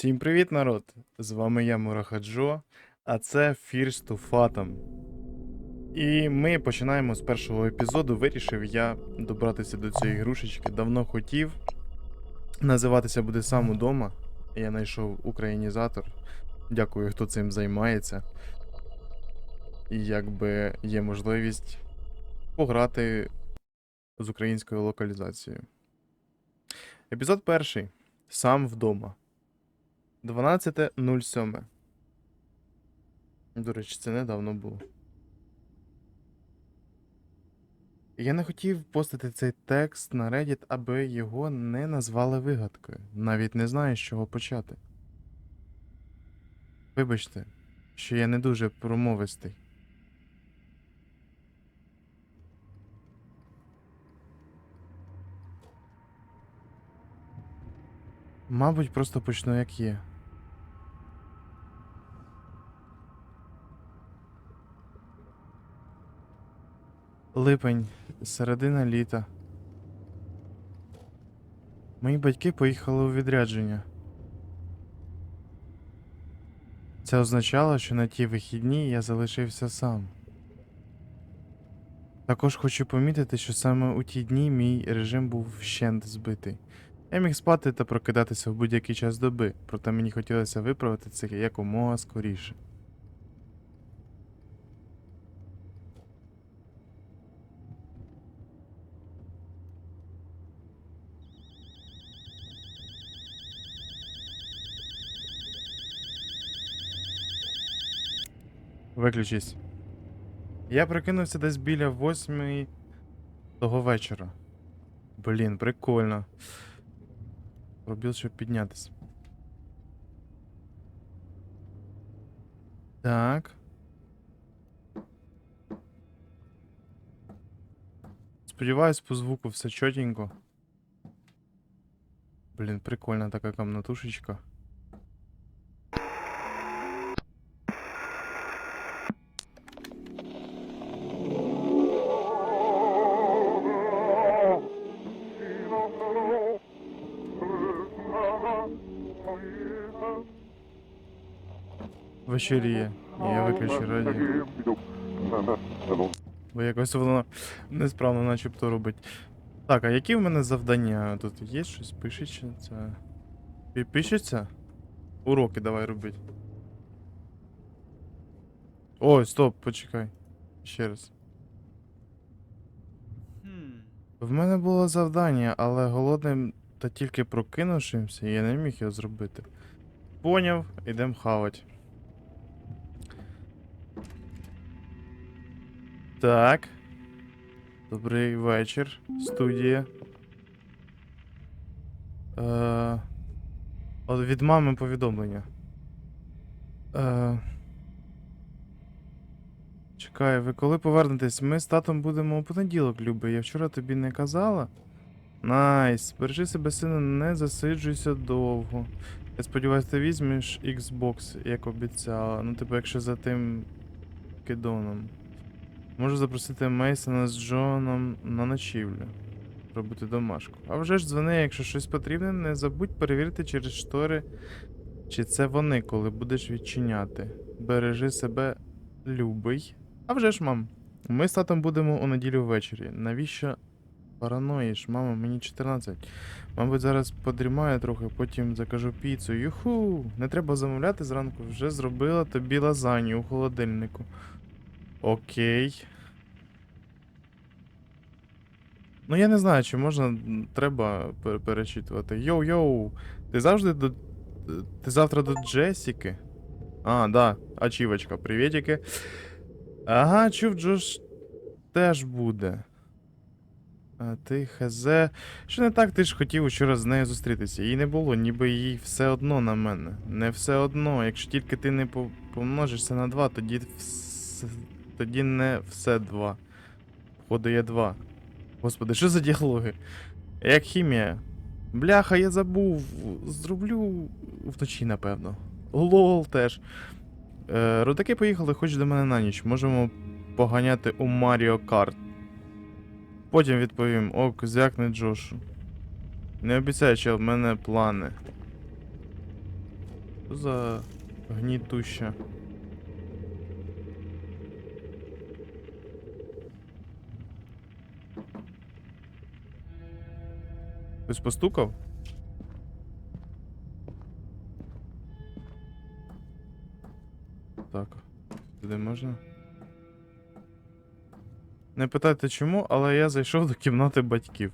Всім привіт, народ! З вами я, Мурахаджо, а це Fears to Fathom. І ми починаємо з першого епізоду. Вирішив я добратися до цієї грушечки. Давно хотів. Називатися буде сам удома. Я знайшов українізатор. Дякую, хто цим займається. І якби є можливість пограти з українською локалізацією. Епізод перший. Сам вдома. 12.07. До речі, це недавно було. Я не хотів постити цей текст на Reddit, аби його не назвали вигадкою. Навіть не знаю, з чого почати. Вибачте, що я не дуже промовистий. Мабуть, просто почну як є. Липень, середина літа. Мої батьки поїхали у відрядження. Це означало, що на ті вихідні я залишився сам. Також хочу помітити, що саме у ті дні мій режим був вщент збитий. Я міг спати та прокидатися в будь-який час доби, проте мені хотілося виправити це якомога скоріше. Виключись. Я прокинувся десь біля восьмої того вечора. Блін, прикольно. Пробіл, щоб піднятися. Так. Сподіваюсь, по звуку все чотенько. Блін, прикольна така комнатушечка. Вечеріє. Я виключу радіо. Бо якось воно несправно начебто робить. Так, а які в мене завдання? Тут є щось? Пишеться? Це... Пишеться? Уроки давай робити. Ой, стоп, почекай. Ще раз. В мене було завдання, але голодним та тільки прокинувшимся, я не міг його зробити. Поняв, ідем хавать. Так. Добрий вечір, студія. Е, від мами повідомлення. Е, чекай, ви коли повернетесь? Ми з татом будемо у понеділок, Люби. Я вчора тобі не казала. Найс. Бережи себе, сина, не засиджуйся довго. Я сподіваюся, ти візьмеш Xbox, як обіцяла. Ну, типу, якщо за тим кидоном. Можу запросити Мейсона з Джоном на ночівлю. Робити домашку. А вже ж дзвони, якщо щось потрібне, не забудь перевірити через штори, чи це вони, коли будеш відчиняти. Бережи себе, любий. А вже ж, мам. Ми з татом будемо у неділю ввечері. Навіщо параноїш, мама, мені 14. Мабуть, зараз подрімаю трохи, потім закажу піцу. Юху! Не треба замовляти зранку, вже зробила тобі лазанью у холодильнику. Окей. Ну, я не знаю, чи можна треба перечитувати. Йоу-йоу! Ти завжди до. Ти завтра до Джесіки? А, да, ачівочка, привітики. Ага, чув, Джош теж буде. А ти хз. Що не так, ти ж хотів вчора з нею зустрітися. Її не було, ніби їй все одно на мене. Не все одно. Якщо тільки ти не помножишся на два, тоді вс... тоді не все два. Походу є два. Господи, що за діалоги? Як хімія. Бляха, я забув. Зроблю вночі, напевно. Лол теж. Е, родаки поїхали хоч до мене на ніч. Можемо поганяти у Маріо Карт. Потім відповім, ок, звякне Джошу. Не обіцяю, що в мене плани. Що за гнітуща? Хтось постукав? Так. Туди можна? Не питайте чому, але я зайшов до кімнати батьків.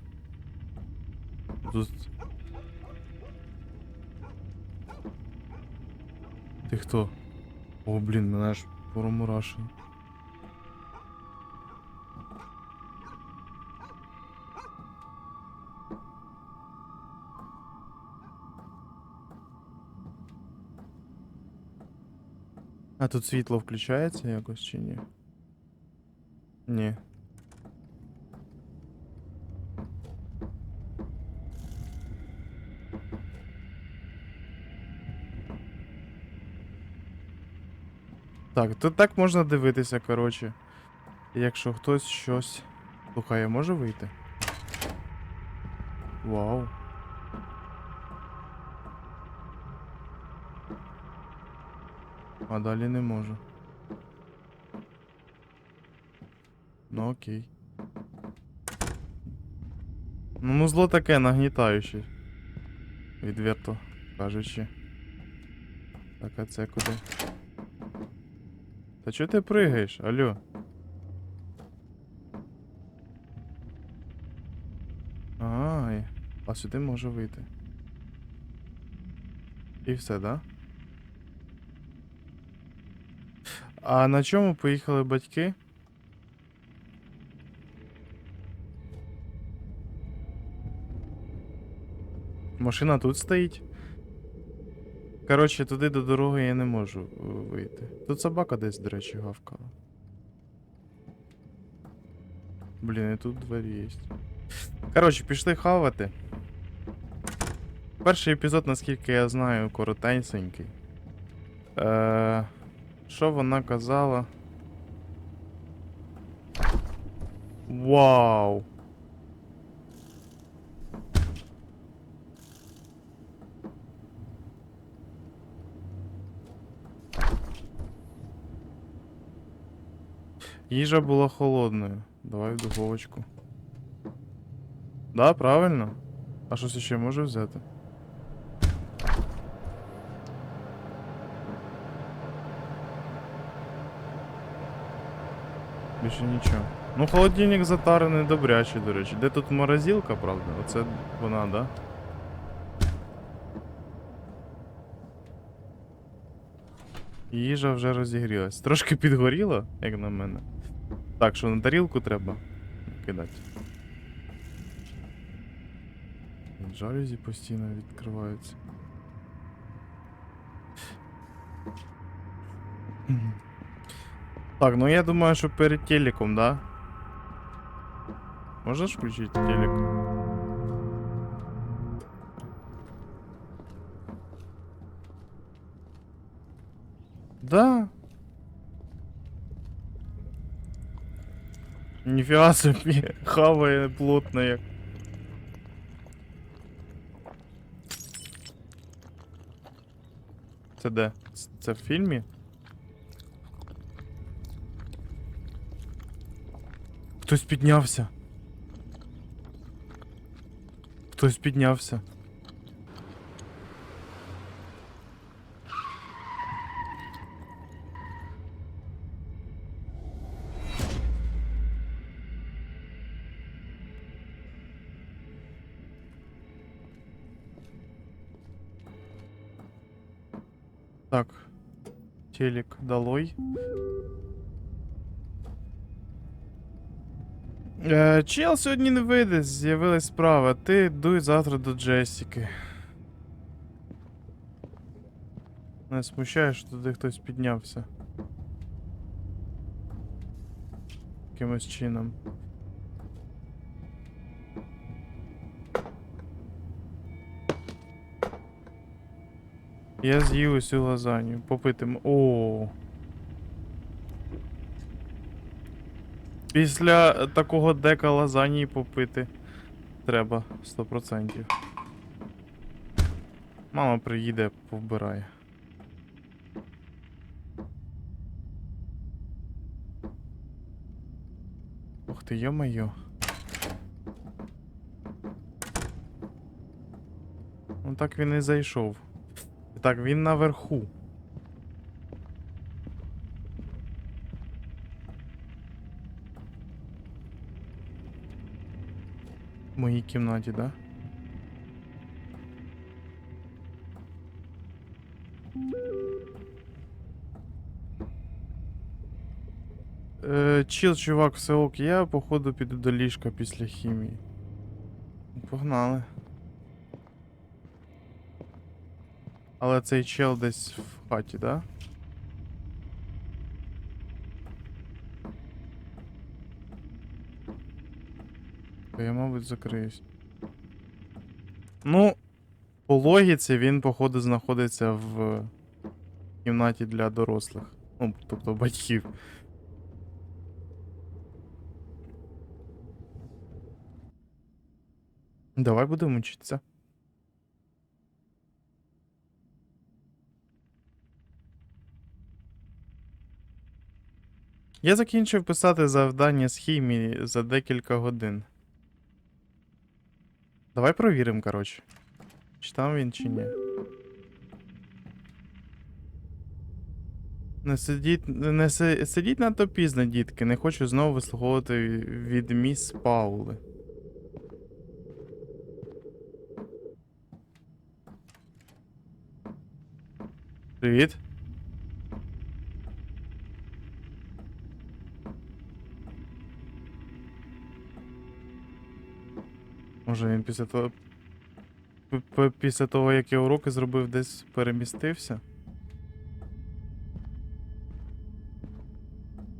Тут. Ти хто? О, блін, мене аж промурашило. А тут світло включається якось чи ні? Ні. Так, тут так можна дивитися, коротше. Якщо хтось щось. Слухай, я можу вийти? Вау. А далі не можу. Ну окей. Ну, ну зло таке нагнітаюче. Відверто кажучи. Так, а це куди? Та чого ти пригаєш? Алло? Ай, а сюди можу вийти. І все, да? А на чому поїхали батьки? Машина тут стоїть. Коротше, туди до дороги я не можу е, вийти. Тут собака десь, до речі, гавкала. Блін, і тут двері є. Коротше, пішли хавати. Перший епізод, наскільки я знаю, коротенький. Е, що вона казала? Вау! Їжа була холодною. Давай в духовочку. Да, правильно. А щось ще можу взяти? Більше нічого. Ну, холодильник затарений добрячий, до речі. Де тут морозилка, правда? Оце вона, да? Їжа вже розігрілась. Трошки підгоріла, як на мене. Так, що на тарілку треба кидати. Жалюзі постійно відкриваються. Мгм. Так, ну я думаю, що перед телеком, да? Можеш включити телек? Да. Ніфіга собі, хаває плотно як. Це де? Ц- Це в фільмі? Хтось піднявся. Хтось піднявся. Так. Телек долой. Е, чел сьогодні не вийде, з'явилась справа. Ти дуй завтра до Джесіки. Не смущає, що туди хтось піднявся. Якимось чином. Я з'їв усю лазанью. Попити. м- Після е, такого дека лазані попити треба 100%. Мама приїде, повбирає. Ух ти, йо-моє. Ну так він і зайшов. Так, він наверху. Моїй кімнаті, да? Е, чил, чувак, все ок. Я походу піду до ліжка після хімії. Погнали. Але цей чел десь в хаті, да? Я, мабуть, закриюсь. Ну, по логіці він, походу, знаходиться в кімнаті для дорослих. Ну, тобто батьків. Давай будемо вчитися. Я закінчив писати завдання з хімії за декілька годин. Давай провіримо, коротше. Чи там він, чи ні. Не сидіть, не си- сидіть надто пізно, дітки. Не хочу знову вислуховувати від міс Паули. Привіт. Може він після того. Після того, як я уроки зробив, десь перемістився.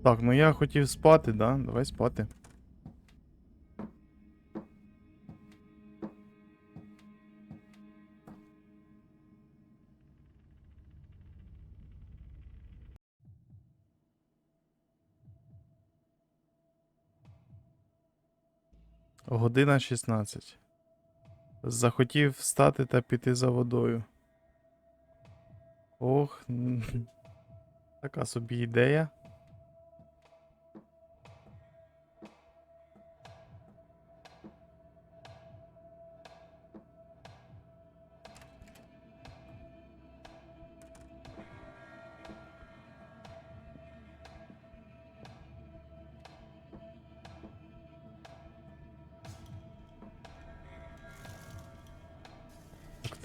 Так, ну я хотів спати, да? Давай спати. Година 16. Захотів встати та піти за водою. Ох, така собі ідея.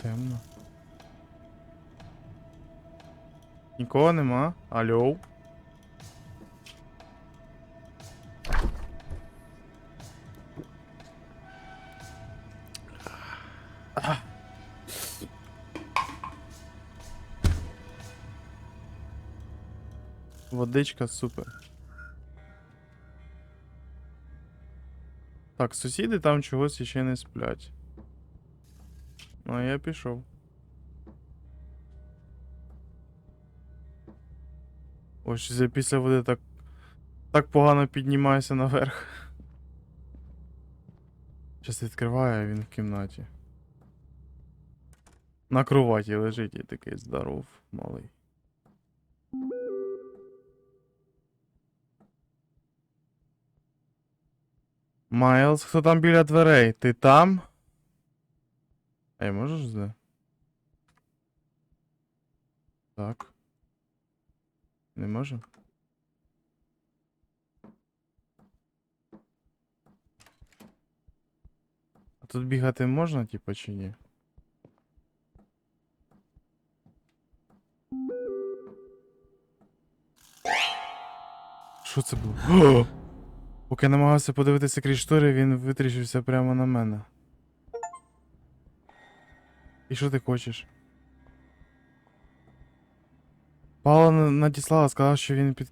Темно. Нікого нема. Алло. Водичка супер. Так, сусіди там чогось ще не сплять. Ну, а я пішов. Ось я після води так. Так погано піднімаюся наверх. Щас відкриваю, а він в кімнаті. На кроваті лежить і такий здоров, малий. Майлз, хто там біля дверей? Ти там? Ей, можеш зде? Так. Не може? А тут бігати можна, типа, чи ні? Що це було? Поки я намагався подивитися крізь штори, він витріщився прямо на мене. І що ти хочеш? Павло на- надіслала, сказала, що він під...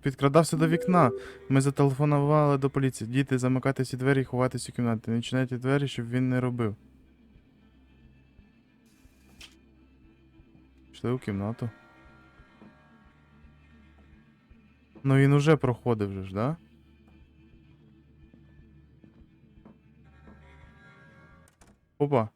підкрадався до вікна. Ми зателефонували до поліції. Діти, замикати всі двері і ховатись у кімнаті. Не відчиняйте двері, щоб він не робив. Пішли у кімнату. Ну він уже проходив же ж, да? Опа.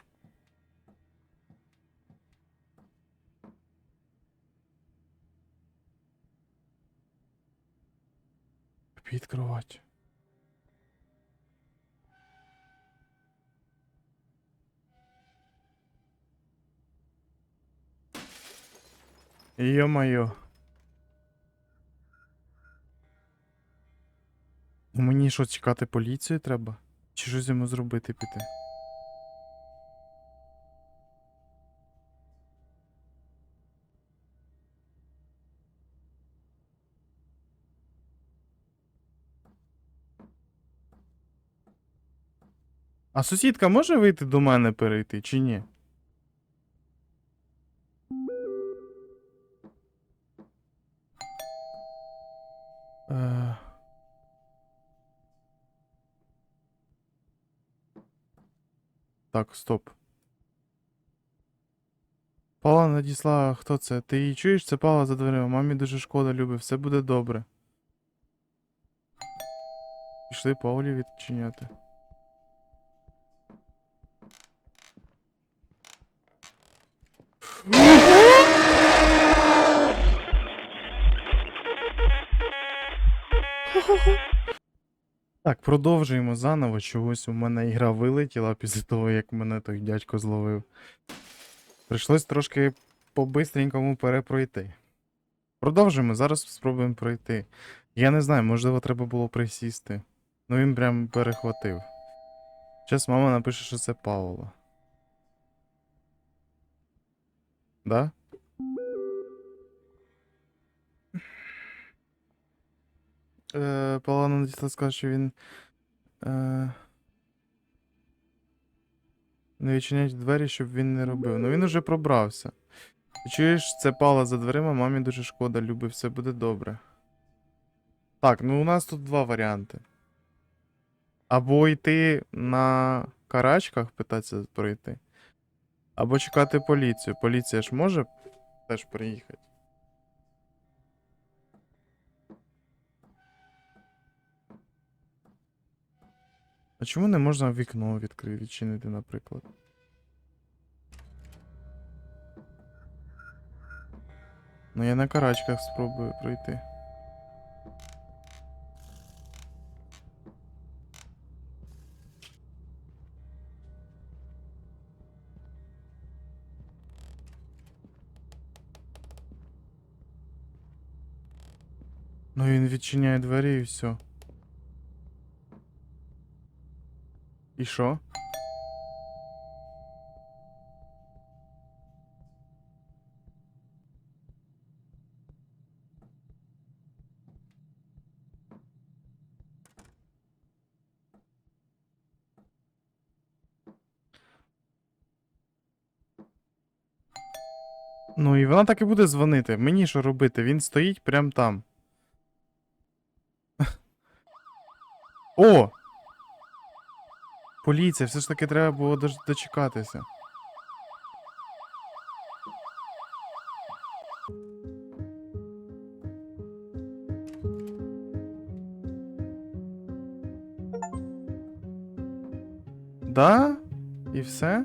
відкривати. Йо-моє. Мені що чекати поліцію треба? Чи що з йому зробити піти? А сусідка може вийти до мене перейти, чи ні? Е... Так, стоп. Пала надіслала, хто це? Ти її чуєш? Це Пала за дверима. Мамі дуже шкода, люби, все буде добре. Пішли Паулі відчиняти. Так, продовжуємо заново. Чогось у мене ігра вилетіла після того, як мене той дядько зловив. Прийшлось трошки по-бистренькому перепройти. Продовжуємо, зараз спробуємо пройти. Я не знаю, можливо, треба було присісти. Ну він прям перехватив. Зараз мама напише, що це Паула. Да? Е, Павла надійшла сказав, що він. Е, не відчинять двері, щоб він не робив. Ну він уже пробрався. Ти Чуєш, це пала за дверима, мамі дуже шкода, люби, все буде добре. Так, ну у нас тут два варіанти. Або йти на карачках, питатися пройти. Або чекати поліцію. Поліція ж може теж приїхати. А чому не можна вікно відкрити, відчинити, наприклад? Ну я на карачках спробую пройти. Ну він відчиняє двері і все. І що? Ну і вона так і буде дзвонити. Мені що робити? Він стоїть прям там. О! Поліція, все ж таки треба було дочекатися. Да? І все?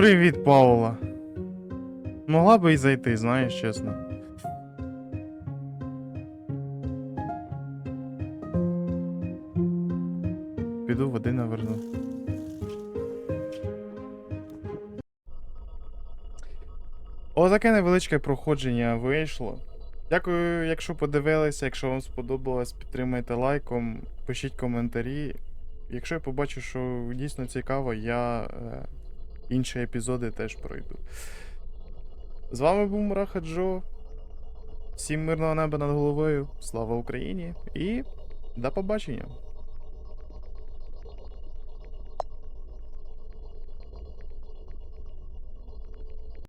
Привіт, Паула. Могла би і зайти, знаєш, чесно. Піду води наверну. Отаке невеличке проходження вийшло. Дякую, якщо подивилися. Якщо вам сподобалось, підтримайте лайком, пишіть коментарі. Якщо я побачу, що дійсно цікаво, я е, інші епізоди теж пройду. З вами був Мураха Джо. Всім мирного неба над головою. Слава Україні і до побачення!